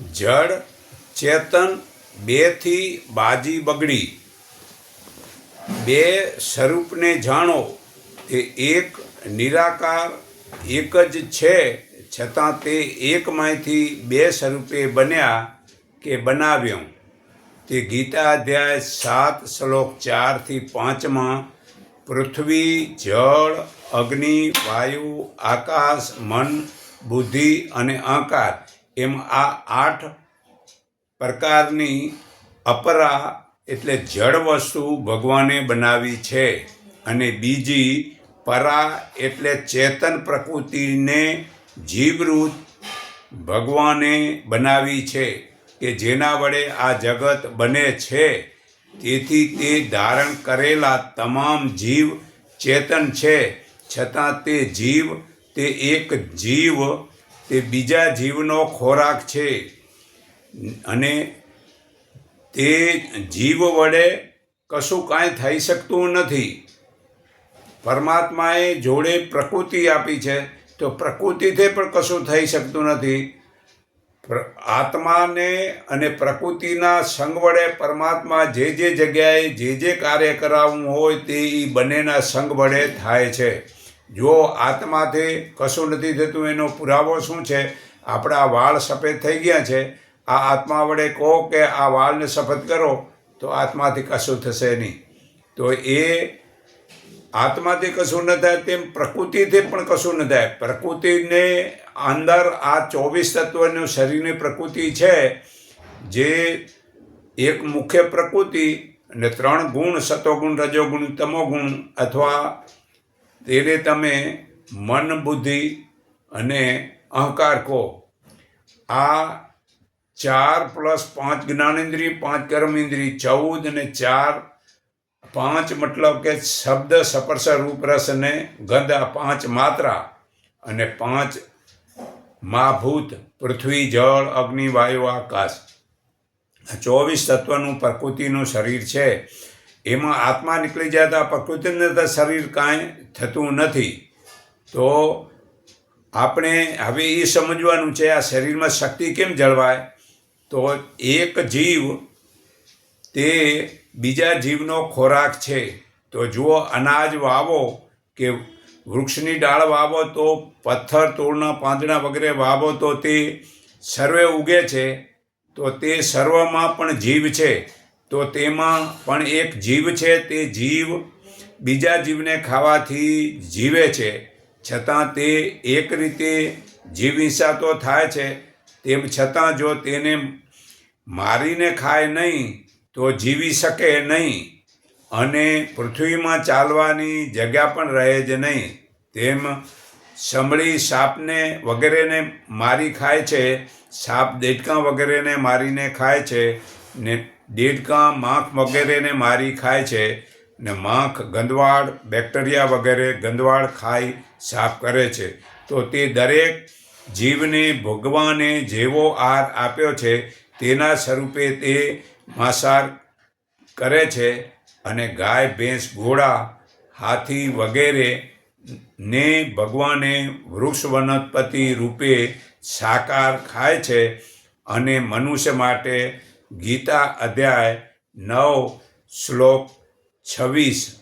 જડ ચેતન, બેથી બાજી બગડી. બે સ્વરૂપને જાણો, તે એક નિરાકાર, એક જ છે, છતાં તે એકમાંથી બે સ્વરૂપે બન્યા કે બનાવ્યો. તે ગીતા અધ્યાય સાત શ્લોક ચારથી પાંચમાં, પૃથ્વી, જળ, અગ્નિ, વાયુ, આકાશ, મન, બુદ્ધિ અને અહંકાર એમ આ આઠ પ્રકારની અપરા એટલે જળ વસ્તુ ભગવાને બનાવી છે. અને બીજી પરા એટલે ચેતન પ્રકૃતિને જીવરૂત ભગવાને બનાવી છે કે જેના વડે આ જગત બને છે. તેથી તે ધારણ કરેલા તમામ જીવ ચેતન છે. છતાં તે જીવ, તે એક જીવ તે બીજા જીવનો ખોરાક છે. અને તે જીવ વડે કશું કાંઈ થઈ શકતું નથી. પરમાત્માએ જોડે પ્રકૃતિ આપી છે, તો પ્રકૃતિથી પણ કશું થઈ શકતું નથી. આત્માને અને પ્રકૃતિના સંગ વડે પરમાત્મા જે જે જગ્યાએ જે જે કાર્ય કરાવવું હોય તે એ બંનેના સંગ વડે થાય છે. જો આત્માથી કશું નથી થતું, એનો પુરાવો શું છે? આપણા વાળ સફેદ થઈ ગયા છે. આ આત્મા વડે કહો કે આ વાળને સફેદ કરો, તો આત્માથી કશું થશે નહીં. તો એ આત્માથી કશું ન થાય, તેમ પ્રકૃતિથી પણ કશું ન થાય. પ્રકૃતિને અંદર આ ચોવીસ તત્વનું શરીરની પ્રકૃતિ છે, જે એક મુખ્ય પ્રકૃતિ અને ત્રણ ગુણ, સતોગુણ, રજોગુણ, તમોગુણ અથવા તેને તમે મન બુદ્ધિ અને અહંકાર કહો. આ ચાર પ્લસ પાંચ જ્ઞાનેન્દ્રિય, પાંચ કર્મેન્દ્રિય, ચૌદ અને ચાર પાંચ મતલબ કે શબ્દ સ્પર્શ રૂપ રસ અને ગંધ આ પાંચ માત્રા અને પાંચ મહાભૂત પૃથ્વી, જળ, અગ્નિ, વાયુ, આકાશ. ચોવીસ તત્વનું પ્રકૃતિનું શરીર છે. એમાં આત્મા નીકળી જતા પ્રકૃતિને તો શરીર કાંઈ થતું નથી. તો આપણે હવે એ સમજવાનું છે, આ શરીરમાં શક્તિ કેમ જળવાય? તો એક જીવ તે બીજા જીવનો ખોરાક છે. તો જુઓ, અનાજ વાવો કે વૃક્ષની ડાળ વાવો તો પથ્થર તોડના પાંદડા વગેરે વાવો તો તે સર્વે ઉગે છે. તો તે સર્વમાં પણ જીવ છે. તો તેમાં પણ એક જીવ છે, તે જીવ બીજા જીવને ખાવાથી જીવે છે. છતાં તે એક રીતે જીવ હિંસા તો થાય છે, તેમ છતાં જો તેને મારીને ખાય નહીં, તો જીવી શકે નહીં અને પૃથ્વીમાં ચાલવાની જગ્યા પણ રહે જ નહીં. તેમ સમળી સાપને વગેરેને મારી ખાય છે, સાપ દેડકાં વગેરેને મારીને ખાય છે ને દેડકાં, માખ વગેરેને મારી ખાય છે ને માખ ગંદવાડ બેક્ટેરિયા વગેરે ગંદવાડ ખાઈ સાફ કરે છે. તો તે દરેક જીવને ભગવાને જેવો આહાર આપ્યો છે તેના સ્વરૂપે તે માંસાહાર કરે છે અને ગાય, ભેંસ, ઘોડા, હાથી વગેરે ને ભગવાને વૃક્ષ વનસ્પતિ રૂપે સાકાર ખાય છે અને મનુષ્ય માટે ગીતા અધ્યાય નવ શ્લોક છવ્વીસ.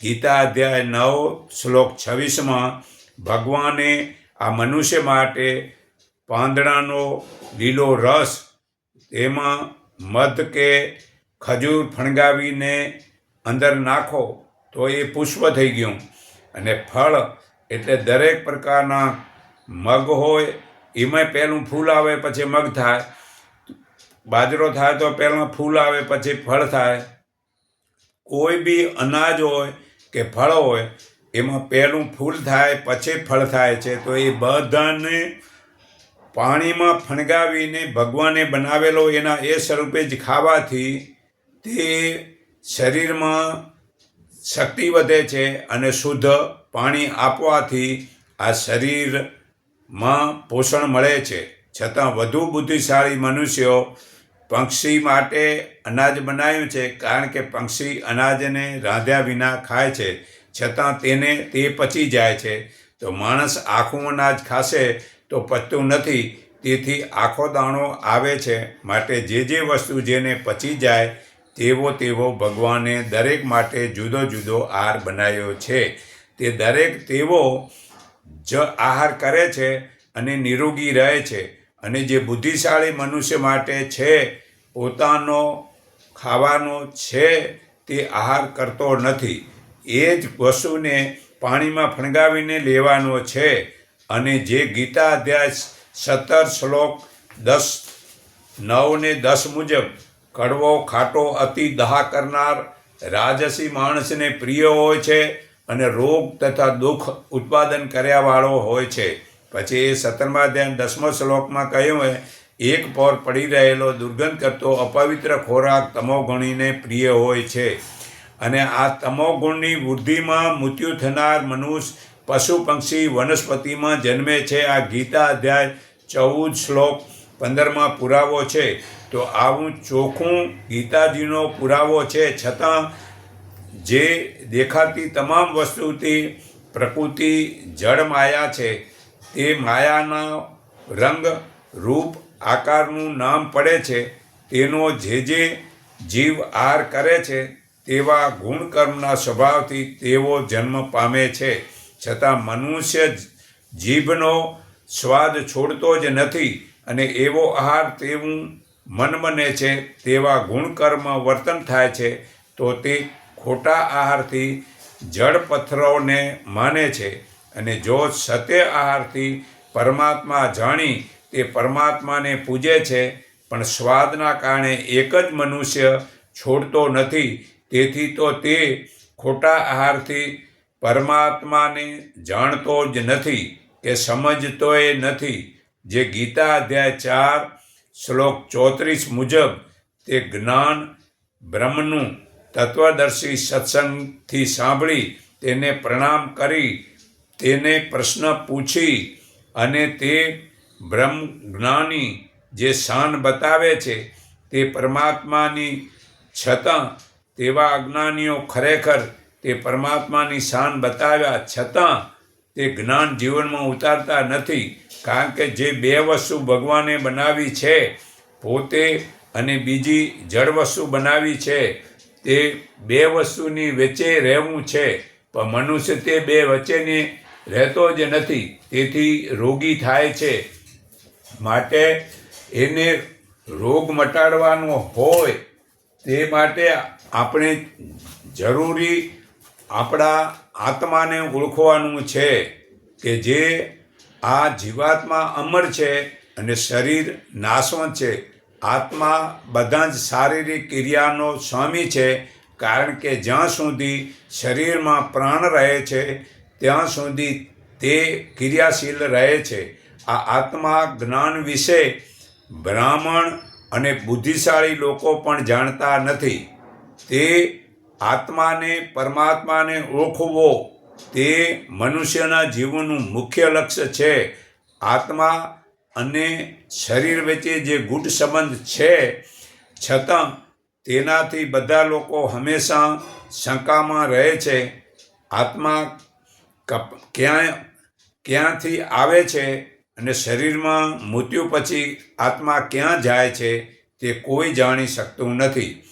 ગીતા અધ્યાય નવ શ્લોક છવ્વીસમાં ભગવાને આ મનુષ્ય માટે પાંદડાનો લીલો રસ એમાં મધ કે ખજૂર ફણગાવીને અંદર નાખો તો એ પુષ્પ થઈ ગયું. અને ફળ એટલે દરેક પ્રકારના મગ હોય, એમાંય પહેલું ફૂલ આવે, પછી મગ થાય. બાજરો થાય તો પહેલાં ફૂલ આવે, પછી ફળ થાય. કોઈ બી અનાજ હોય કે ફળ હોય, એમાં પહેલું ફૂલ થાય, પછી ફળ થાય છે. તો એ બધાને પાણીમાં ફણગાવીને ભગવાને બનાવેલો એના એ સ્વરૂપે જ ખાવાથી તે શરીરમાં શક્તિ વધે છે અને શુદ્ધ પાણી આપવાથી આ શરીરમાં પોષણ મળે છે. છતાં વધુ બુદ્ધિશાળી મનુષ્યો પક્ષી માટે અનાજ બનાવ્યું છે કારણ કે પક્ષી અનાજને રાંધ્યા વિના ખાય છે. છતાં તેને તે પચી જાય છે. તો માણસ આખું અનાજ ખાશે તો પચતું નથી. તેથી આખો દાણો આવે છે માટે જે જે વસ્તુ જેને પચી જાય તેવો તેવો ભગવાને દરેક માટે જુદો જુદો આહાર બનાવ્યો છે. તે દરેક તેવો જ આહાર કરે છે અને નિરોગી રહે છે. અને જે બુદ્ધિશાળી મનુષ્ય માટે છે, પોતાનો ખાવાનો છે, તે આહાર કરતો નથી. એ જ પશુને પાણીમાં ફણગાવીને લેવાનો છે. અને જે ગીતા અધ્યાય સત્તર શ્લોક દસ નવ ને દસ મુજબ, કડવો ખાટો અતિ દહા કરનાર રાજસી માણસને પ્રિય હોય છે અને રોગ તથા દુઃખ ઉત્પાદન કર્યાવાળો હોય છે. પછી સત્તરમા અધ્યાય દસમો શ્લોકમાં કહ્યું હોય, એક પોર પડી રહેલો દુર્ગંધ કરતો અપવિત્ર ખોરાક તમો ગણીને પ્રિય હોય છે. અને આ તમો ગુણની વૃદ્ધિમાં મૃત્યુ થનાર મનુષ્ય, પશુ, પંક્ષી, વનસ્પતિમાં જન્મે છે. આ ગીતા અધ્યાય ચૌદ શ્લોક પંદરમાં પુરાવો છે. તો આવું ચોખ્ખું ગીતાજીનો પુરાવો છે. છતાં જે દેખાતી તમામ વસ્તુથી પ્રકૃતિ જળમાયા છે. તે માયાના રંગ, રૂપ, આકારનું નામ પડે છે, તેનો જે જે જીવ આહાર કરે છે, તેવા ગુણકર્મના સ્વભાવથી તેઓ જન્મ પામે છે. છતાં મનુષ્ય જીભનો સ્વાદ છોડતો જ નથી અને એવો આહાર તેવું મન બને છે, તેવા ગુણકર્મ વર્તન થાય છે, તો તે ખોટા આહારથી જળ પથ્થરોને માને છે. અને જો સત્ય આહારથી પરમાત્મા જાણી તે પરમાત્માને પૂજે છે, પણ સ્વાદના કારણે એક જ મનુષ્ય છોડતો નથી, તેથી તો તે ખોટા આહારથી પરમાત્માને જાણતો જ નથી કે સમજતોય નથી. જે ગીતા અધ્યાય ચાર, શ્લોક ચોત્રીસ મુજબ તે જ્ઞાન બ્રહ્મનું તત્વદર્શી સત્સંગથી સાંભળી તેને પ્રણામ કરી તેને પ્રશ્ન પૂછી અને તે બ્રહ્મ જ્ઞાની જે શાન બતાવે છે, તે પરમાત્માની છતાં તેવા અજ્ઞાનીઓ ખરેખર તે પરમાત્માની શાન બતાવ્યા છતાં તે જ્ઞાન જીવનમાં ઉતારતા નથી. કારણ કે જે બે વસ્તુ ભગવાને બનાવી છે, પોતે અને બીજી જળ વસ્તુ બનાવી છે, તે બે વસ્તુની વચ્ચે રહેવું છે. પણ મનુષ્ય તે બે વચ્ચેની રહેતો જ નથી. તેથી રોગી થાય છે. માટે એને રોગ મટાડવાનો હોય તે માટે આપણે જરૂરી આપણા આત્માને ઓળખવાનું છે કે જે આ જીવાત્મા અમર છે અને શરીર નાશવંત છે. આત્મા બધા જ શારીરિક ક્રિયાનો સ્વામી છે. કારણ કે જ્યાં સુધી શરીરમાં પ્રાણ રહે છે ત્યાં સુધી તે ક્રિયાશીલ રહે છે. આ આત્મા જ્ઞાન વિશે બ્રાહ્મણ અને બુદ્ધિશાળી લોકો પણ જાણતા નથી. તે આત્માને, પરમાત્માને ઓળખવો તે મનુષ્યના જીવનનું મુખ્ય લક્ષ્ય છે. આત્મા અને શરીર વચ્ચે જે ગુઢ સંબંધ છે, છતાં તેનાથી બધા લોકો હંમેશા શંકામાં રહે છે. આત્મા કપ ક્યાં, ક્યાંથી આવે છે અને શરીરમાં મૃત્યુ પછી આત્મા ક્યાં જાય છે તે કોઈ જાણી શકતું નથી.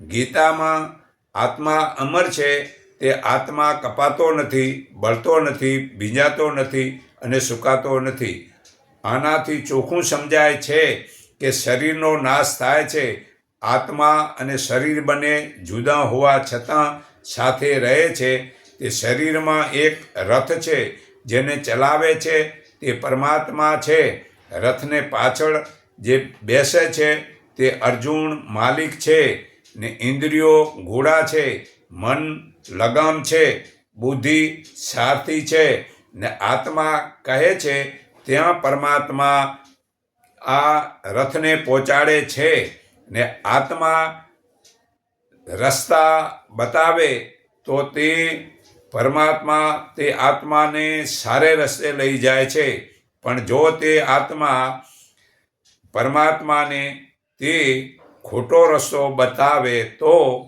ગીતામાં આત્મા અમર છે તે આત્મા કપાતો નથી, બળતો નથી, ભીંજાતો નથી અને સુકાતો નથી. આનાથી ચોખ્ખું સમજાય છે કે શરીરનો નાશ થાય છે. આત્મા અને શરીર બંને જુદા હોવા છતાં સાથે રહે છે તે શરીરમાં એક રથ છે, જેને ચલાવે છે, તે પરમાત્મા છે. રથને પાછળ જે બેસે છે, તે અર્જુન માલિક છે ને ઇન્દ્રિયો ઘોડા છે, મન લગામ છે, બુદ્ધિ સારથી છે ને આત્મા કહે છે, ત્યાં પરમાત્મા આ રથને પહોંચાડે છે ને આત્મા રસ્તા બતાવે તો તે પરમાત્મા તે આત્માને સારે રસ્તે લઈ જાય છે. પણ જો તે આત્મા પરમાત્માને તે ખોટો રસ્તો બતાવે તો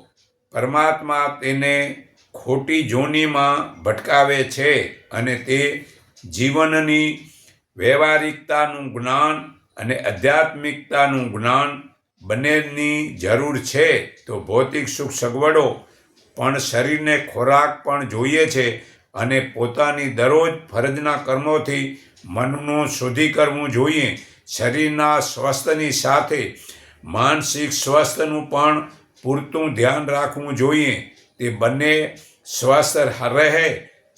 પરમાત્મા તેને ખોટી જોનીમાં ભટકાવે છે અને તે જીવનની વ્યવહારિકતાનું જ્ઞાન અને આધ્યાત્મિકતાનું જ્ઞાન બંનેની જરૂર છે. તો ભૌતિક સુખ સગવડો પણ શરીરને ખોરાક પણ જોઈએ છે અને પોતાની દરરોજ ફરજના કર્મોથી મનનું શુદ્ધિ કરવું જોઈએ. શરીરના સ્વસ્થની સાથે માનસિક સ્વસ્થનું પણ પૂરતું ધ્યાન રાખવું જોઈએ. તે બંને સ્વસ્થ રહે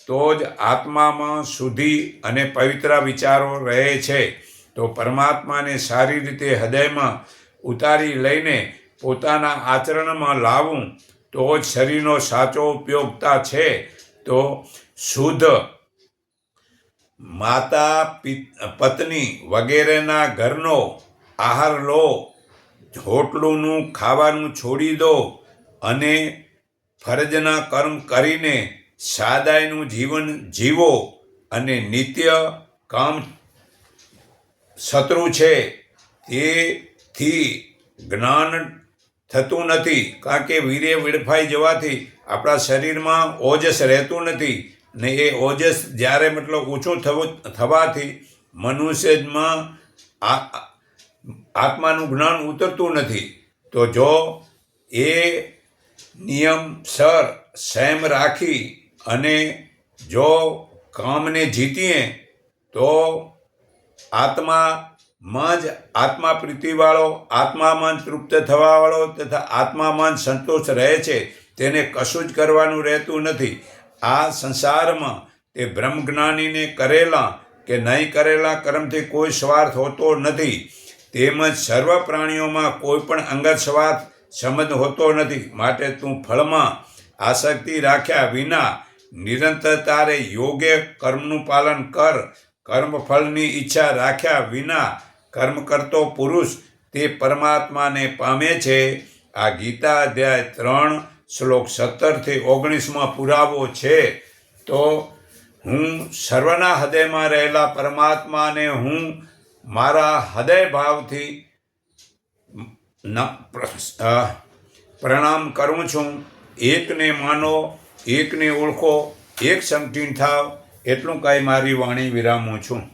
તો જ આત્મામાં શુદ્ધિ અને પવિત્ર વિચારો રહે છે. તો પરમાત્માને સારી રીતે હૃદયમાં ઉતારી લઈને પોતાના આચરણમાં લાવવું તો જ શરીરનો સાચો ઉપયોગતા છે તો શુદ્ધ માતા પત્ની વગેરેના ઘરનો આહાર લો, હોટલોનું ખાવાનું છોડી દો અને ફરજના કર્મ કરીને સાદાઈનું જીવન જીવો અને નિત્ય કામ શત્રુ છે. તેથી જ્ઞાન થતું નથી. કારણ કે વીર્ય વેડફાઈ જવાથી આપણા શરીરમાં ઓજસ રહેતું નથી ને એ ઓજસ જ્યારે મતલબ ઓછું થવું થવાથી મનુષ્યમાં આત્માનું જ્ઞાન ઉતરતું નથી. તો જો એ નિયમસર સેમ રાખી અને જો કામને જીતીએ તો આત્મામાં જ આત્મા પ્રીતિવાળો, આત્મા મન તૃપ્ત થવાવાળો તથા આત્મા મન સંતોષ રહે છે, તેને કશું જ કરવાનું રહેતું નથી. આ સંસારમાં તે બ્રહ્મજ્ઞાનીને કરેલા કે નહીં કરેલા કર્મથી કોઈ સ્વાર્થ હોતો નથી. તેમજ સર્વ પ્રાણીઓમાં કોઈ પણ અંગત સ્વાર્થ સંબંધ હોતો નથી. માટે તું ફળમાં આસક્તિ રાખ્યા વિના નિરંતર તારે યોગ્ય કર્મનું પાલન કર. કર્મફળની ઈચ્છા રાખ્યા વિના કર્મ કરતો પુરુષ તે પરમાત્માને પામે છે. આ ગીતા અધ્યાય ત્રણ, શ્લોક સત્તરથી ઓગણીસમાં પુરાવો છે. તો હું સર્વના હૃદયમાં રહેલા પરમાત્માને હું મારા હૃદય ભાવથી પ્રણામ કરું છું. એકને માનો, એકને ઓળખો, એક સંકટીન થાવ, એટલું કાંઈ મારી વાણી વિરામું છું.